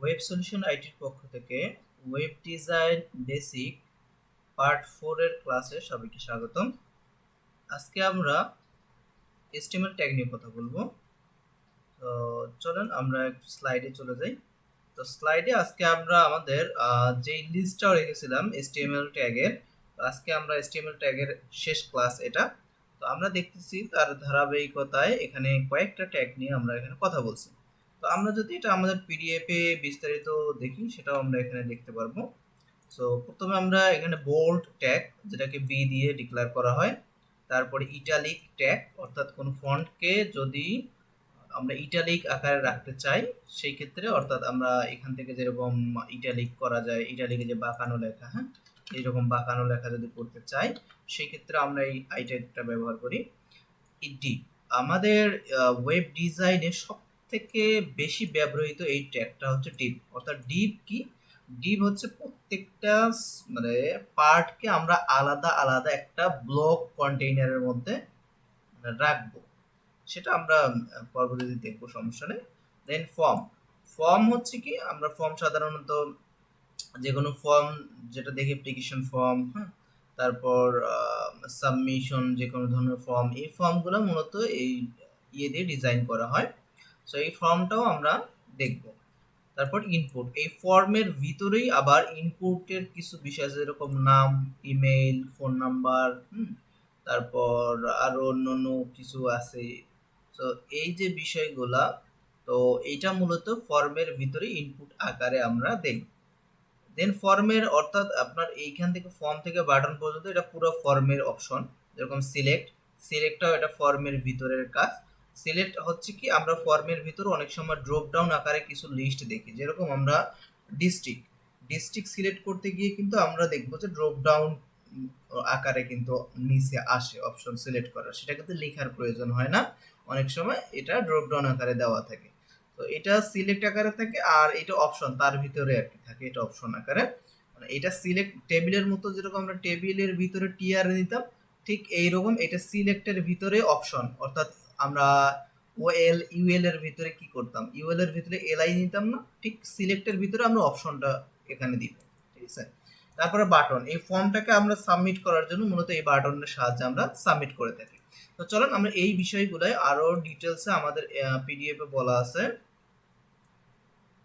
Web solution আইটির পক্ষ থেকে web design basic part four এর ক্লাসে সবাইকে স্বাগতম। আজকে আমরা এস্টিমেল ট্যাগ নিয়ে কথা বলব। তো চলুন আমরা একটু স্লাইডে চলে যাই। তো স্লাইডে আজকে আমরা আমাদের যে লিস্টটা রেখেছিলাম এসটিএমএল ট্যাগের আজকে আমরা এসটিএমএল ট্যাগের শেষ ক্লাস এটা। তো আমরা দেখতেছি তার ধারাবাহিকতায় এখানে কয়েকটা ট্যাগ নিয়ে আমরা এখানে কথা বলছি। তো আমরা যদি এটা আমাদের পিডিএফে বিস্তারিত দেখি, সেটাও আমরা এখানে দেখতে পারব। সো প্রথমে আমরা এখানে বোল্ড ট্যাগ যেটাকে বি দিয়ে ডিক্লেয়ার করা হয়। তারপরে ইটালিক ট্যাগ অর্থাৎ কোন ফন্টকে যদি আমরা ইটালিক আকারে রাখতে চাই, সেই ক্ষেত্রে অর্থাৎ আমরা এখান থেকে যেরকম ইটালিক করা যায় ইটালিকে যে বাঁকানো লেখা হ্যাঁ? এইরকম বাঁকানো লেখা যদি করতে চাই, সেই ক্ষেত্রে আমরা এই আইট্যাগটা ব্যবহার করি। ডি আমাদের ওয়েব ডিজাইনে সব থেকে বেশি ব্যবহৃত এই ট্যাগটা হচ্ছে ডিপ। অর্থাৎ ডিপ কি? ডিপ হচ্ছে প্রত্যেকটা মানে পার্টকে আমরা আলাদা আলাদা একটা ব্লক কন্টেইনারের মধ্যে মানে রাখব। সেটা আমরা পরবর্তীতে দেখব, সমস্যা নেই। দেন ফর্ম ফর্ম হচ্ছে কি? আমরা ফর্ম সাধারণত যে কোনো ফর্ম যেটা দেখি অ্যাপ্লিকেশন ফর্ম হ্যাঁ? তারপর সাবমিশন যে কোনো ধরনের ফর্ম এই ফর্মগুলো মূলত এই ইয়ে দিয়ে ডিজাইন করা হয়। সো এই ফর্মটাও আমরা দেখব। তারপর ইনপুট এই ফর্মের ভিতরেই আবার ইনপুটের কিছু বিষয় যেরকম নাম ইমেইল ফোন নাম্বার তারপর আরও অন্য অন্য কিছু আছে। তো এই যে বিষয়গুলা, তো এইটা মূলত ফর্মের ভিতরে ইনপুট আকারে আমরা দেখব। দেন ফর্মের অর্থাৎ আপনার এইখান থেকে ফর্ম থেকে বাটন পর্যন্ত এটা পুরো ফর্মের অপশন যেরকম সিলেক্ট সিলেক্টটাও এটা ফর্মের ভিতরের কাজ। সিলেক্ট হচ্ছে কি, আমরা ফর্মের ভিতরে অনেক সময় ড্রপ ডাউন আকারে কিছু লিস্ট দেখি। যেরকম আমরা ডিস্ট্রিক্ট ডিস্ট্রিক্ট সিলেক্ট করতে গিয়ে কিন্তু আমরা দেখব যে ড্রপ ডাউন আকারে কিন্তু নিচে আসে অপশন সিলেক্ট করা সেটা কিন্তু লেখার প্রয়োজন হয় না। অনেক সময় এটা ড্রপ ডাউন আকারে দেওয়া থাকে। তো এটা সিলেক্ট আকারে থাকে আর এটা অপশন তার ভিতরে আর কি থাকে, এটা অপশন আকারে। মানে এটা সিলেক্ট টেবিলের মতো যেরকম আমরা টেবিলের ভিতরে টিআর নিতাম, ঠিক এইরকম এটা সিলেক্টের ভিতরে অপশন অর্থাৎ আমরা ওএল ইউএল এর ভিতরে কি করতাম? ইউএল এর ভিতরে এলআই নিতাম না, ঠিক সিলেক্টের ভিতরে আমরা অপশনটা এখানে দিব, ঠিক আছে? তারপরে বাটন এই ফর্মটাকে আমরা সাবমিট করার জন্য মূলত এই বাটনের সাহায্যে আমরা সাবমিট করে থাকি। তো চলুন আমরা এই বিষয়গুলোয় আরও ডিটেলসে আমাদের পিডিএফে বলা আছে।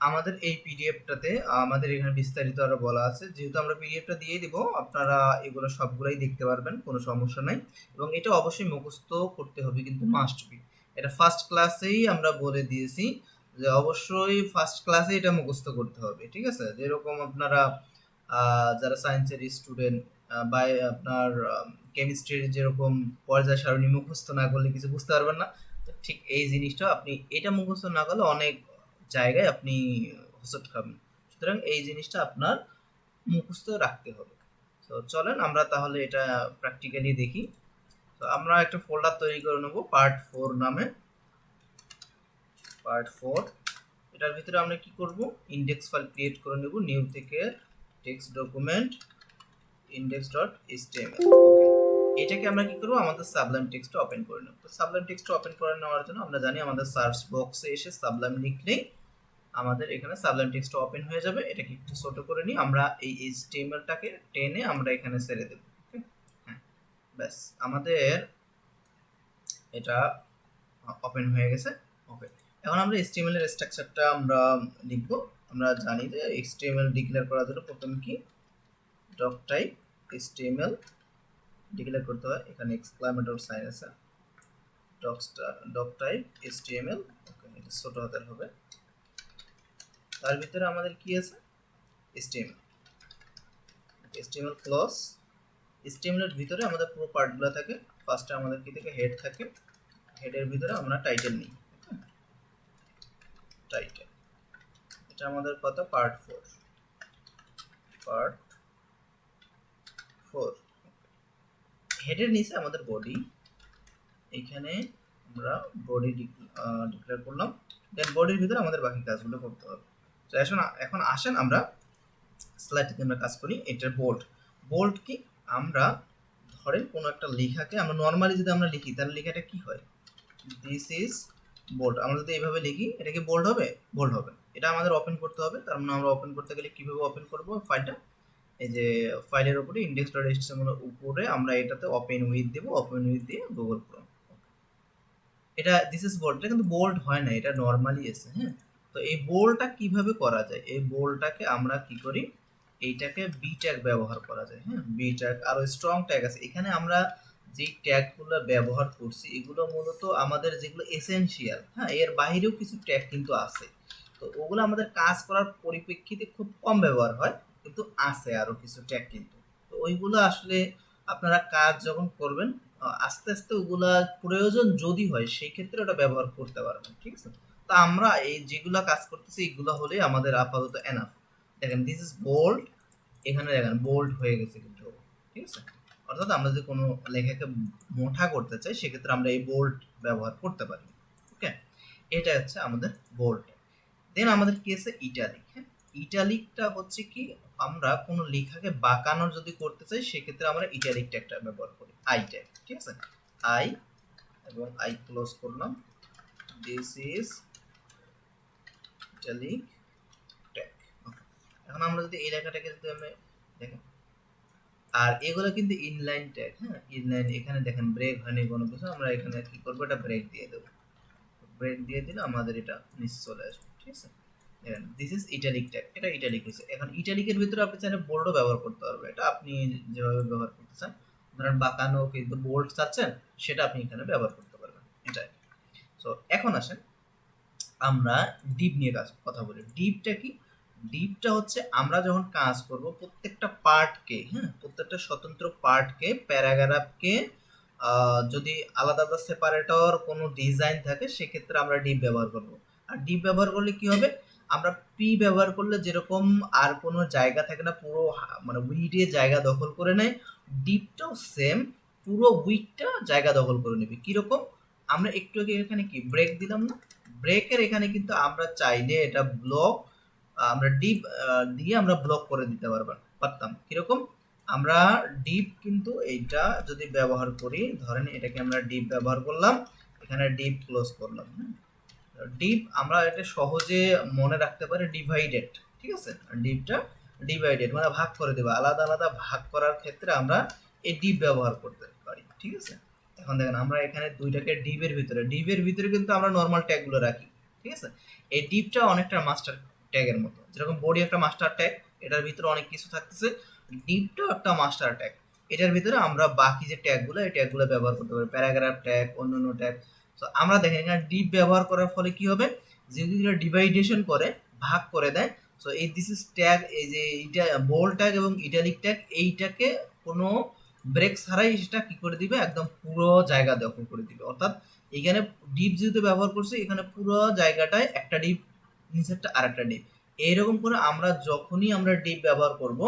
আমাদের এই পিডিএফটাতে আমাদের এখানে বিস্তারিত আরও বলা আছে। যেহেতু আমরা পিডিএফটা দিয়ে দিব, আপনারা এগুলো সবগুলাই দেখতে পারবেন, কোনো সমস্যা নাই। এবং এটা অবশ্যই মুখস্থ করতে হবে কিন্তু মাস্ট বি এটা ফার্স্ট ক্লাসেই আমরা বলে দিয়েছি যে অবশ্যই ফার্স্ট ক্লাসে এটা মুখস্থ করতে হবে, ঠিক আছে? যেরকম আপনারা যারা সায়েন্সের স্টুডেন্ট বা আপনার কেমিস্ট্রির যেরকম পর্যায় সারণী মুখস্থ না করলে কিছু বুঝতে পারবেন না। ঠিক এই জিনিসটা আপনি, এটা মুখস্থ না করলে অনেক জায়গায় আপনি হোঁচট খাবেন। সুতরাং এই জিনিসটা আপনার মুখস্থ রাখতে হবে। তো চলেন আমরা তাহলে এটা প্র্যাকটিক্যালি দেখি। তো আমরা একটা ফোল্ডার তৈরি করে নেব পার্ট ফোর নামে। পার্ট ফোর এটার ভিতরে আমরা কি করব? ইন্ডেক্স ফাইল ক্রিয়েট করে নেব নিউ থেকে text document index dot HTML okay এটাকে আমরা কি করব? আমাদের সাবলাইম টেক্সটটা ওপেন করে নেব। তো সাবলাইম টেক্সটটা ওপেন করে নেওয়ার জন্য আমরা জানি আমাদের সার্চ বক্সে এসে সাবলাইম লিখলেই আমাদের এখানে সাবলাইম টেক্সটটা ওপেন হয়ে যাবে। এটাকে একটু ছোট করে নিই। আমরা এই এইচটিএমএলটাকে টেনে আমরা এখানে ছেড়ে দেব। হ্যাঁ ব্যাস। আমাদের এটা ওপেন হয়ে গেছে। ওকে। এখন আমরা এইচটিএমএল এর স্ট্রাকচারটা আমরা লিখব। আমরা জানি যে এইচটিএমএল ডিক্লেয়ার করার জন্য প্রথমে কি? ডক টাইপ এইচটিএমএল ডিক্লেয়ার করতে হয়। এখানে এক্সক্লামেটর সাইন আছে। Doc doc type HTML okay এটা ছোট হাতের হবে। তার ভিতরে আমাদের কি আছে? এইচটিএমএল ক্লজ এইচটিএমএল এর ভিতরে আমাদের পুরো পার্টগুলো থাকে। ফার্স্টে আমাদের কি থাকে? হেড থাকে। হেডের ভিতরে আমরা টাইটেল নিই টাইটেল এটা আমাদের কত? পার্ট ফোর পার্ট ফোর হেডের নিচে আমাদের বডি এখানে আমরা বডি ডিক্লেয়ার করলাম। দেন বডির ভিতরে আমাদের বাকি কাজগুলো করতে হবে। তো এখন এখন আসেন আমরা স্লাইডটিতে আমরা কাজ করি এটার বোল্ড বোল্ড কি? আমরা ধরেন কোনো একটা লেখাকে আমরা নর্মালি যদি আমরা লিখি, তাহলে লেখাটা কি হয়? দিস ইজ বোল্ড আমরা যদি এইভাবে লিখি, এটা কি বোল্ড হবে? বোল্ড হবে। এটা আমাদের ওপেন করতে হবে। তার মানে আমরা ওপেন করতে গেলে কীভাবে ওপেন করব ফাইলটা এই যে ফাইলের উপরে ইন্ডেক্স ডট এর উপরে আমরা এটাতে ওপেন উইথ দেব ওপেন উইথ দিয়ে গুগল ক্রোম এটা দিস ইজ বোল্ড এটা কিন্তু বোল্ড হয় না, এটা নর্মালি এসে হ্যাঁ? তো এই বোল্ডটা কীভাবে করা যায়? এই বোল্ডটাকে আমরা কি করি? এইটাকে বি ট্যাগ ব্যবহার করা যায় হ্যাঁ? বি ট্যাগ আরও স্ট্রং ট্যাগ আছে। এখানে আমরা যে ট্যাগগুলো ব্যবহার করছি, এগুলো মূলত আমাদের যেগুলো এসেনশিয়াল হ্যাঁ? এর বাইরেও কিছু ট্যাগ কিন্তু আছে। তো ওগুলো আমাদের কাজ করার পরিপ্রেক্ষিতে খুব কম ব্যবহার হয়। কিন্তু আছে আরও কিছু ট্যাগ কিন্তু। তো ওইগুলো আসলে আপনারা কাজ যখন করবেন আস্তে আস্তে ওগুলা প্রয়োজন যদি হয়, সেই ক্ষেত্রে ওটা ব্যবহার করতে পারবেন, ঠিক আছে? তো আমরা এই যেগুলো কাজ করতেছি, এগুলো হলে আমাদের আপাতত এনাফ দেখেন দিস ইজ বোল্ড এখানে দেখেন বোল্ড হয়ে গেছে কিন্তু, ঠিক আছে? অর্থাৎ আমরা যদি কোনো লেখাকে মোটা করতে চাই, সেক্ষেত্রে আমরা এই বোল্ড ব্যবহার করতে পারি ওকে এটা হচ্ছে আমাদের বোল্ড দেন আমাদের কি আছে? ইটালিক হ্যাঁ? ইটালিকটা হচ্ছে কি, আমরা কোনো লেখাকে বাঁকানোর যদি করতে চাই, সেক্ষেত্রে আমরা ইটালিক ট্যাগটা ব্যবহার করি আই ট্যাগ ঠিক আছে? আই এবং আই ক্লোজ করলাম দিস ইজ ইটালিক ট্যাগ এখন আমরা যদি এই লেখাটাকে যদি আমি দেখেন, আর এগুলো কিন্তু ইনলাইন ট্যাগ হ্যাঁ? ইনলাইন এখানে দেখেন ব্রেক হয়নি কোনো কিছু, আমরা এখানে কি করব? এটা ব্রেক দিয়ে দেবো। ব্রেক দিয়ে দিলে আমাদের এটা নিচে চলে আসবে, ঠিক আছে? দিস ইজ ইটালিক ট্যাগ এটা ইটালিক হয়েছে। এখন ইটালিকের ভিতরে আপনি চাইলে বোল্ডও ব্যবহার করতে পারবেন। এটা আপনি যেভাবে ব্যবহার করতে চান, ধরেন বাঁকানো কিন্তু বোল্ড চাচ্ছেন, সেটা আপনি এখানে ব্যবহার করতে পারবেন। এটাই সো এখন আসেন, আমরা ডিপ নিয়ে কাজ, কথা বলি। ডিপটা কি? ডিপটা হচ্ছে আমরা যখন কাজ করব, প্রত্যেকটা পার্টকে হ্যাঁ প্রত্যেকটা স্বতন্ত্র পার্টকে প্যারাগ্রাফকে যদি আলাদা আলাদা সেপারেটর কোনো ডিজাইন থাকে, সেক্ষেত্রে আমরা ডিপ ব্যবহার করব। আর ডিপ ব্যবহার করলে কি হবে? আমরা পি ব্যবহার করলে যেরকম আর কোনো জায়গা থাকে না, পুরো মানে উইডে জায়গা দখল করে নেয়। ডিপটাও সেম পুরো উইডটা জায়গা দখল করে নেবে। কীরকম? আমরা একটু আগে এখানে কি ব্রেক দিলাম না? ব্রেকের এখানে কিন্তু আমরা চাইলে এটা ব্লক আমরা ডিপ দিয়ে আমরা ব্লক করে দিতে পারবেন পারতাম। কীরকম? আমরা ডিপ কিন্তু এইটা যদি ব্যবহার করি, ধরেন এটাকে আমরা ডিপ ব্যবহার করলাম, এখানে ডিপ ক্লোজ করলাম ডিপ আমরা এটা সহজে মনে রাখতে পারি ডিভাইডেড, ঠিক আছে? ডিপটা ডিভাইডেড মানে ভাগ করে দেবো। আলাদা আলাদা ভাগ করার ক্ষেত্রে আমরা এই ডিপ ব্যবহার করতে পারি, ঠিক আছে? এখন দেখেন আমরা এখানে দুইটাকে ডিপের ভিতরে ডিপের ভিতরে কিন্তু আমরা নর্মাল ট্যাগগুলো রাখি, ঠিক আছে? এই ডিপটা অনেকটা মাস্টার ট্যাগের মতো। যেরকম বডি একটা মাস্টার ট্যাগ এটার ভিতরে অনেক কিছু থাকতেছে। ডিপটাও একটা মাস্টার ট্যাগ এটার ভিতরে আমরা বাকি যে ট্যাগগুলো এই ট্যাগগুলো ব্যবহার করতে পারি। প্যারাগ্রাফ ট্যাগ অন্য অন্য ট্যাগ তো আমরা দেখেন এখানে ডিপ ব্যবহার করার ফলে কি হবে? এটা ডিভাইডেশন করে, ভাগ করে দেয়। সো এই দিস ইজ ট্যাগ এই যে এইটা বোল্ড ট্যাগ এবং ইটালিক ট্যাগ এইটাকে কোনো ব্রেক ছাড়াই সেটা কি করে দিবে? একদম পুরো জায়গা দখল করে দিবে। অর্থাৎ এখানে ডিপ যেহেতু ব্যবহার করছে, এখানে পুরো জায়গাটায় একটা ডিপ নিচেরটা আরেকটা ডিপ এইরকম করে আমরা যখনই আমরা ডিপ ব্যবহার করব,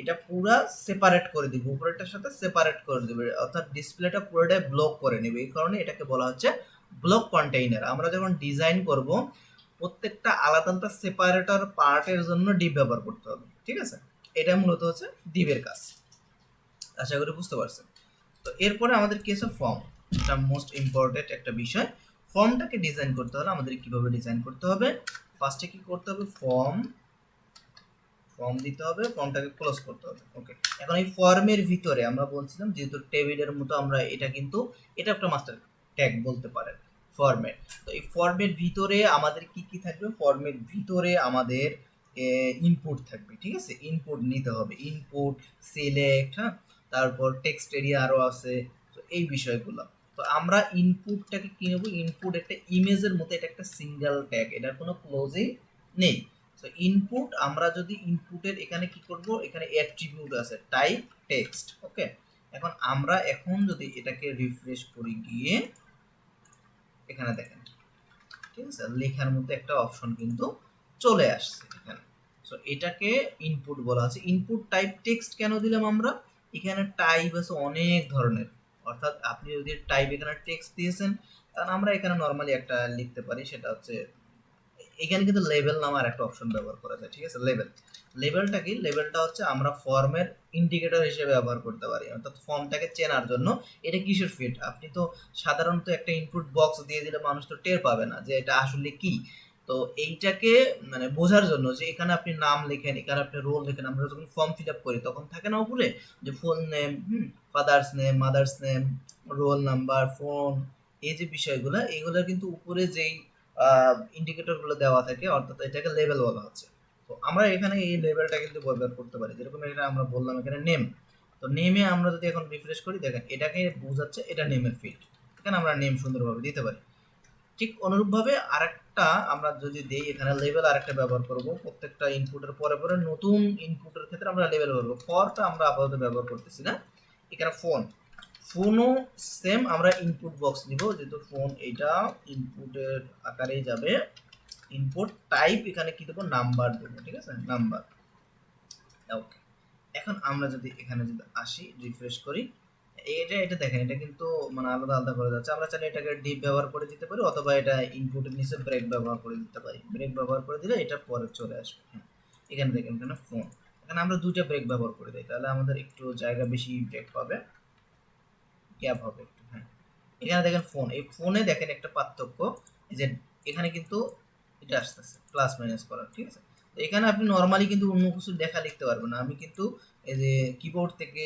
এটা পুরা সেপারেট করে দিব। উপরেরটার সাথে সেপারেট করে দেবে। অর্থাৎ ডিসপ্লেটা পুরোটাই ব্লক করে নেবে। এই কারণে এটাকে বলা হচ্ছে ব্লক কন্টেইনার আমরা যখন ডিজাইন করব, প্রত্যেকটা আলাদা আলাদা সেপারেটর পার্টের জন্য ডিপ ব্যবহার করতে হবে, ঠিক আছে? এটা মূলত হচ্ছে ডিপের কাজ। আশা করি বুঝতে পারছেন? তো এরপরে আমাদের কি আছে? ফর্ম এটা মোস্ট ইম্পর্টেন্ট একটা বিষয়। ফর্মটাকে ডিজাইন করতে হলে আমাদের কীভাবে ডিজাইন করতে হবে? ফার্স্টে কি করতে হবে? ফর্ম ফর্ম দিতে হবে ফর্মটাকে ক্লোজ করতে হবে। ওকে এখন এই ফর্মের ভিতরে আমরা বলছিলাম, যেহেতু টেবিলের মতো আমরা এটা কিন্তু, এটা একটা মাস্টার ট্যাগ বলতে পারেন ফর্মেট তো এই ফর্মের ভিতরে আমাদের কি কি থাকবে? ফর্মের ভিতরে আমাদের ইনপুট থাকবে, ঠিক আছে? ইনপুট নিতে হবে। ইনপুট সিলেক্ট হ্যাঁ? তারপর টেক্সট এরিয়া আরও আছে, তো এই বিষয়গুলো। তো আমরা ইনপুটটাকে কি নেব? ইনপুট একটা ইমেজের মতো, এটা একটা সিঙ্গেল ট্যাগ এটার কোনো ক্লোজিং নেই। তো ইনপুট আমরা যদি ইনপুটের এখানে কি করব? এখানে অ্যাট্রিবিউট আছে টাইপ টেক্সট ওকে এখন আমরা এখন যদি এটাকে রিফ্রেশ করি গিয়ে এখানে দেখেন। ঠিক আছে? লেখার মতো একটা অপশন কিন্তু চলে আসছে এখানে। সো এটাকে ইনপুট বলা আছে ইনপুট টাইপ টেক্সট কেন দিলাম আমরা? এখানে টাইপ আছে অনেক ধরনের। অর্থাৎ আপনি যদি টাইপ এখানে টেক্সট দিয়েছেন, তাহলে আমরা এখানে নর্মালি একটা লিখতে পারি, সেটা হচ্ছে এখানে কিন্তু লেভেল নামার একটা অপশন ব্যবহার করা যায়, ঠিক আছে? লেভেল লেভেলটা কি? লেভেলটা হচ্ছে আমরা ফর্মের ইন্ডিকেটর হিসেবে ব্যবহার করতে পারি। অর্থাৎ ফর্মটাকে চেনার জন্য এটা কিসের ফিট আপনি তো সাধারণত একটা ইনপুট বক্স দিয়ে দিলে মানুষ তো টের পাবে না যে এটা আসলে কি। তো এইটাকে মানে বোঝার জন্য যে এখানে আপনি নাম লেখেন, এখানে আপনি রোল লেখেন, আমরা যখন ফর্ম ফিল আপ করি, তখন থাকে না উপরে যে full name father's name mother's name roll number phone এই যে বিষয়গুলো এইগুলো কিন্তু উপরে যেই ইন্ডিকেটরগুলো দেওয়া থাকে, অর্থাৎ এটাকে লেভেল বলা হচ্ছে। তো আমরা এখানে এই লেভেলটা কিন্তু ব্যবহার করতে পারি। যেরকম এটা আমরা বললাম এখানে নেম তো নেমে আমরা যদি এখন রিফ্রেশ করি, দেখেন এটাকে বোঝাচ্ছে এটা নেমের ফিল্ড এখানে আমরা নেম সুন্দরভাবে দিতে পারি। ঠিক অনুরূপভাবে আরেকটা আমরা যদি দেই, এখানে লেভেল আরেকটা ব্যবহার করব। প্রত্যেকটা ইনপুটের পরে পরে নতুন ইনপুটের ক্ষেত্রে আমরা লেভেল করব। ফরটা আমরা আপাতত ব্যবহার করতেছি না। এখানে ফোন ফোনও সেম আমরা ইনপুট বক্স নিব, যেহেতু ফোন এটা ইনপুটের আকারেই যাবে। ইনপুট টাইপ এখানে কি দেবো? নাম্বার দেবো, ঠিক আছে? নাম্বার ওকে এখন আমরা যদি এখানে যদি আসি রিফ্রেশ করি, এটা এটা দেখেন, এটা কিন্তু মানে আলাদা আলাদা করে যাচ্ছে। আমরা চাইলে এটাকে ডিপ ব্যবহার করে দিতে পারি, অথবা এটা ইনপুটের নিচে ব্রেক ব্যবহার করে দিতে পারি। ব্রেক ব্যবহার করে দিলে এটা পরে চলে আসবে হ্যাঁ। এখানে দেখেন, এখানে ফোন এখানে আমরা দুইটা ব্রেক ব্যবহার করে দিই, তাহলে আমাদের একটু জায়গা বেশি ব্রেক পাবে। গ্যাপ হবে একটু হ্যাঁ। এখানে দেখেন ফোন এই ফোনে দেখেন একটা পার্থক্য যে এখানে কিন্তু এটা আসতেছে প্লাস মাইনাস করার ঠিক আছে? তো এখানে আপনি নর্মালি কিন্তু অন্য কিছু দেখা লিখতে পারবেন না। আমি কিন্তু এই যে কিবোর্ড থেকে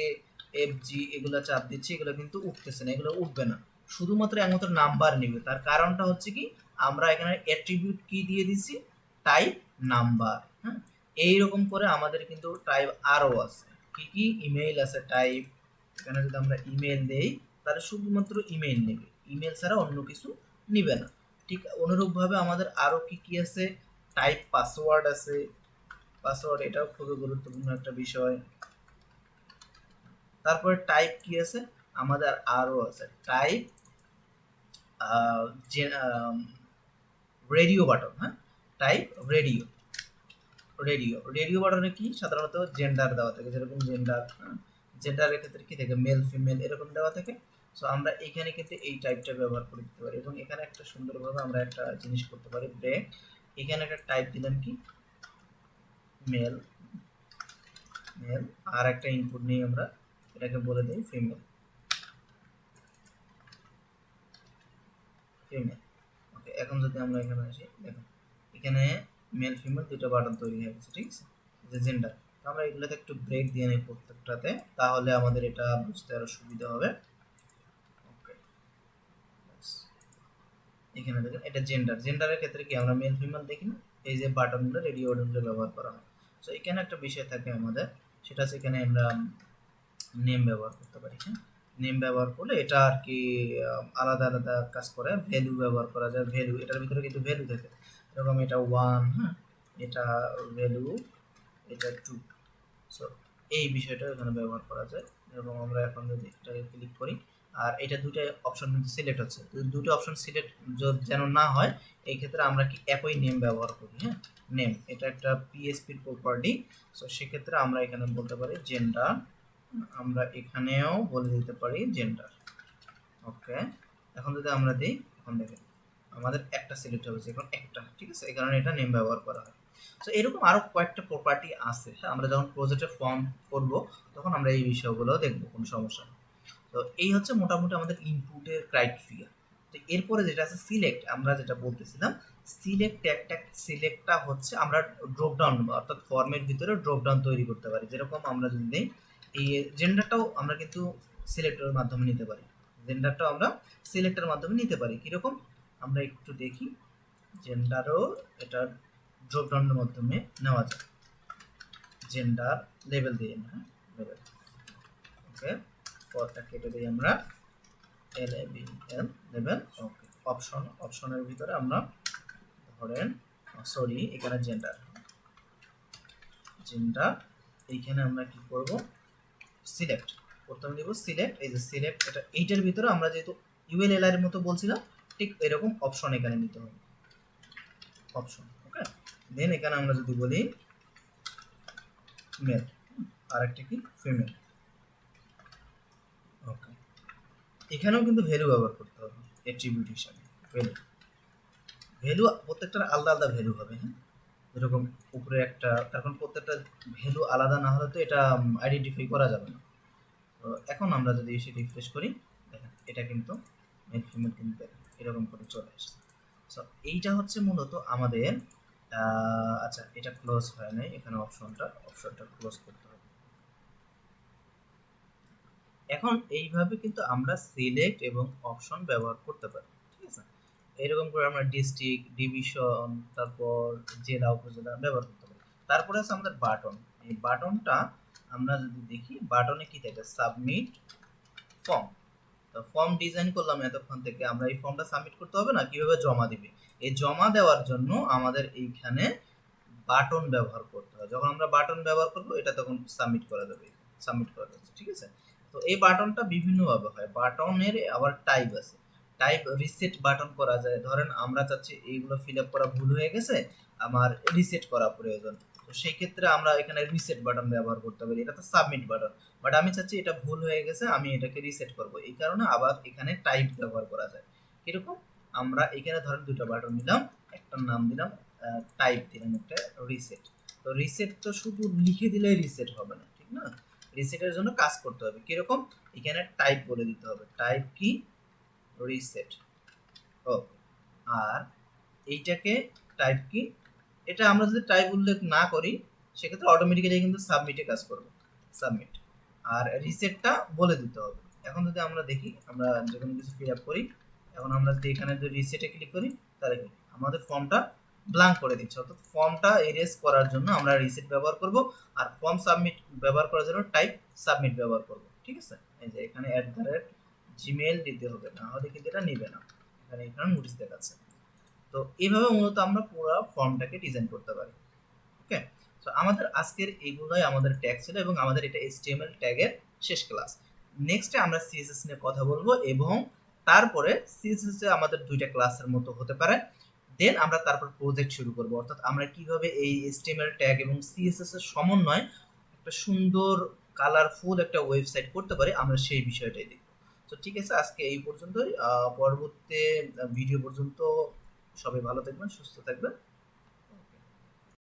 এফ জি এগুলো চাপ দিচ্ছি, এগুলো কিন্তু উঠতেছে না, এগুলো উঠবে না। শুধুমাত্র একমাত্র নাম্বার নিবে। তার কারণটা হচ্ছে কি, আমরা এখানে অ্যাট্রিবিউট কি দিয়ে দিছি টাইপ নাম্বার হ্যাঁ? এইরকম করে আমাদের কিন্তু টাইপ আরও আছে। কি কি? ইমেইল আছে টাইপ এখানে যদি আমরা ইমেল দেই তাহলে শুধুমাত্র ইমেল নেবে। ইমেল ছাড়া অন্য কিছু নিবে না। ঠিক অনুরূপভাবে আমাদের আরও কি কি আছে? টাইপ পাসওয়ার্ড আছে। পাসওয়ার্ড এটাও খুবই গুরুত্বপূর্ণ একটা বিষয়। তারপরে টাইপ কি আছে? আমাদের আরও আছে। টাইপ রেডিও বাটন হ্যাঁ? টাইপ রেডিও রেডিও রেডিও বাটনে কি? সাধারণত জেন্ডার দেওয়া থাকে। যেরকম জেন্ডার জেন্ডারের ক্ষেত্রে কি থাকে? মেল ফিমেল এরকম দেওয়া থাকে। সো আমরা এখানে কিন্তু এই টাইপটা ব্যবহার করে দিতে পারি এবং এখানে একটা সুন্দরভাবে আমরা একটা জিনিস করতে পারি ব্রেক এখানে একটা টাইপ দিলাম কি? মেল মেল আর একটা ইনপুট নিয়ে আমরা এটাকে বলে দিই ফিমেল ফিমেল ওকে এখন যদি আমরা এখানে আসি দেখুন এখানে মেল ফিমেল দুটো বাটন তৈরি হয়ে গেছে, ঠিক আছে? যে জেন্ডার আমরা এগুলোতে একটু ব্রেক দিয়ে নিই প্রত্যেকটাতে, তাহলে আমাদের এটা বুঝতে আরও সুবিধা হবে ওকে এখানে দেখেন, এটা জেন্ডার জেন্ডারের ক্ষেত্রে কি আমরা মেল ফিমেল দেখি না? এই যে বাটনগুলো রেডিও বাটনগুলো ব্যবহার করা হয়। সো এখানে একটা বিষয় থাকে আমাদের, সেটা এখানে আমরা নেম ব্যবহার করতে পারি হ্যাঁ? নেম ব্যবহার করলে এটা আর কি আলাদা আলাদা কাজ করে। ভ্যালু ব্যবহার করা যায় ভ্যালু এটার ভিতরে কিন্তু ভ্যালু থাকে। এরকম এটা ওয়ান হ্যাঁ? এটা ভ্যালু এটা টু সো এই বিষয়টা এখানে ব্যবহার করা যায়। এবং আমরা এখন যদি এটাকে ক্লিক করি আর এটা দুটো অপশন কিন্তু সিলেক্ট হচ্ছে। দুটো অপশন সিলেক্ট যেন না হয়, এই ক্ষেত্রে আমরা কি একই নেম ব্যবহার করি হ্যাঁ? নেম এটা একটা পিএসপির প্রপার্টি সো সেক্ষেত্রে আমরা এখানে বলতে পারি জেন্ডার আমরা এখানেও বলে দিতে পারি জেন্ডার ওকে এখন যদি আমরা দিই, এখন দেখেন, আমাদের একটা সিলেক্ট হয়েছে এখন একটা, ঠিক আছে? এই কারণে এটা নেম ব্যবহার করা হয়। সো এরকম আরও কয়েকটা প্রপার্টি আছে হ্যাঁ? আমরা যখন প্রজেক্টে ফর্ম করব, তখন আমরা এই বিষয়গুলো দেখব, কোনো সমস্যা তো এই হচ্ছে মোটামুটি আমাদের ইনপুটের ক্রাইটেরিয়া তো এরপরে যেটা আছে সিলেক্ট আমরা যেটা বলতেছিলাম সিলেক্ট ট্যাগ সিলেক্টটা হচ্ছে আমরা ড্রপডাউন অর্থাৎ ফর্মের ভিতরে ড্রপডাউন তৈরি করতে পারি। যেরকম আমরা যদি নেই, এই জেন্ডারটাও আমরা কিন্তু সিলেক্টরের মাধ্যমে নিতে পারি। জেন্ডারটাও আমরা সিলেক্টের মাধ্যমে নিতে পারি। কীরকম? আমরা একটু দেখি। জেন্ডারও এটা ড্রপডাউনের মাধ্যমে নেওয়া যায়। জেন্ডার লেভেল দিয়ে আমরা লেভেল ওকে ফরটা কেটে দিই আমরা। L A B L level okay option অপশনের ভিতরে আমরা ধরেন সরি এখানে জেন্ডার জেন্ডার এইখানে আমরা কি করব? সিলেক্ট প্রথমে দেবো সিলেক্ট এই যে সিলেক্ট এটা এইটার ভিতরে আমরা যেহেতু ইউএল এর মতো বলছিলাম, ঠিক এরকম অপশন এখানে নিতে হবে। অপশন ওকে দেন এখানে আমরা যদি বলি মেল আর একটা কি? ফিমেল ওকে এখানেও কিন্তু ভ্যালু ব্যবহার করতে হবে অ্যাট্রিবিউট হিসাবে ভ্যালু ভ্যালু প্রত্যেকটার আলাদা আলাদা ভ্যালু হবে হ্যাঁ? এরকম উপরে একটা তখন প্রত্যেকটা ভ্যালু আলাদা না হলে তো এটা আইডেন্টিফাই করা যাবে না। তো এখন আমরা যদি এসে রিফ্রেশ করি, দেখেন, এটা কিন্তু মেল ফিমেল কিন্তু দেখেন এরকম করে চলে আসছে। সো এইটা হচ্ছে মূলত আমাদের আচ্ছা এটা ক্লোজ হয় নাই, এখানে অপশনটা অপশনটা ক্লোজ করতে হবে। এখন এইভাবে কিন্তু আমরা সিলেক্ট এবং অপশন ব্যবহার করতে পারি, ঠিক আছে? এরকম করে আমরা ডিস্ট্রিক্ট ডিভিশন তারপর জেলা, উপজেলা ব্যবহার করতে পারি। তারপরে আছে আমাদের বাটন এই বাটনটা আমরা যদি দেখি বাটনে কি থাকে? সাবমিট ফর্ম তো ফর্ম ডিজাইন করলাম এতক্ষণ থেকে, আমরা এই ফর্মটা সাবমিট করতে হবে না? কীভাবে জমা দিবে? এই জমা দেওয়ার জন্য আমাদের এইখানে বাটন ব্যবহার করতে হয়। যখন আমরা বাটন ব্যবহার করব, এটা তখন সাবমিট করা যাবে সাবমিট করা যাচ্ছে ঠিক আছে? তো এই বাটনটা বিভিন্নভাবে হয়। বাটনের আবার টাইপ আছে। টাইপ রিসেট বাটন করা যায়। ধরেন আমরা চাচ্ছি এইগুলো ফিল আপ করা ভুল হয়ে গেছে, আমার রিসেট করা প্রয়োজন। তো সেই ক্ষেত্রে আমরা এখানে রিসেট বাটন ব্যবহার করতে পারি। এটা তো সাবমিট বাটন বাট আমি চাচ্ছি এটা ভুল হয়ে গেছে, আমি এটাকে রিসেট করব। এই কারণে আবার এখানে টাইপ ব্যবহার করা যায়। কীরকম? আমরা এখানে ধরেন দুটো বাটন নিলাম, একটার নাম দিলাম টাইপ দিলাম একটা রিসেট তো রিসেট তো শুধু লিখে দিলেই রিসেট হবে না, ঠিক না? রিসেটের জন্য কাজ করতে হবে। কীরকম? এখানে টাইপ বলে দিতে হবে। টাইপ কি? রিসেট ওকে আর এইটাকে টাইপ কি? এটা আমরা যদি টাইপ উল্লেখ না করি, সেক্ষেত্রে অটোমেটিক্যালি কিন্তু সাবমিটে কাজ করবে। সাবমিট আর রিসেটটা বলে দিতে হবে। এখন যদি আমরা দেখি, আমরা যে কোনো কিছু ফিল আপ করি, এখন আমরা যদি এখানে যদি রিসেটে ক্লিক করি, তাহলে আমাদের ফর্মটা ব্ল্যাঙ্ক করে দিচ্ছে। অর্থাৎ ফর্মটা এরেজ করার জন্য আমরা রিসেট ব্যবহার করব আর ফর্ম সাবমিট ব্যবহার করার জন্য টাইপ সাবমিট ব্যবহার করব। ঠিক আছে? এই যে এখানে অ্যাট দ্য রেট জিমেল দিতে হবে, না হলে কিন্তু এটা নেবে না। এখানে এখানে নোটিশ দেখাচ্ছে। তো এইভাবে মূলত আমরা পুরো ফর্মটাকে ডিজাইন করতে পারি। ওকে তো আমাদের আজকের এইগুলোই আমাদের ট্যাগ ছিল এবং আমাদের এটা HTML ট্যাগের শেষ ক্লাস নেক্সটে আমরা সিএসএস নিয়ে কথা বলব এবং তারপরে সিএসএস আমাদের দুইটা ক্লাসের মতো হতে পারে। দেন আমরা তারপর প্রজেক্ট শুরু করব। অর্থাৎ আমরা কীভাবে এই এসটিএমএল ট্যাগ এবং সিএসএস এর সমন্বয় একটা সুন্দর কালারফুল একটা ওয়েবসাইট করতে পারি, আমরা সেই বিষয়টাই দেখব। তো ঠিক আছে, আজকে এই পর্যন্তই। পরবর্তী ভিডিও পর্যন্ত সবাই ভালো থাকবেন, সুস্থ থাকবেন।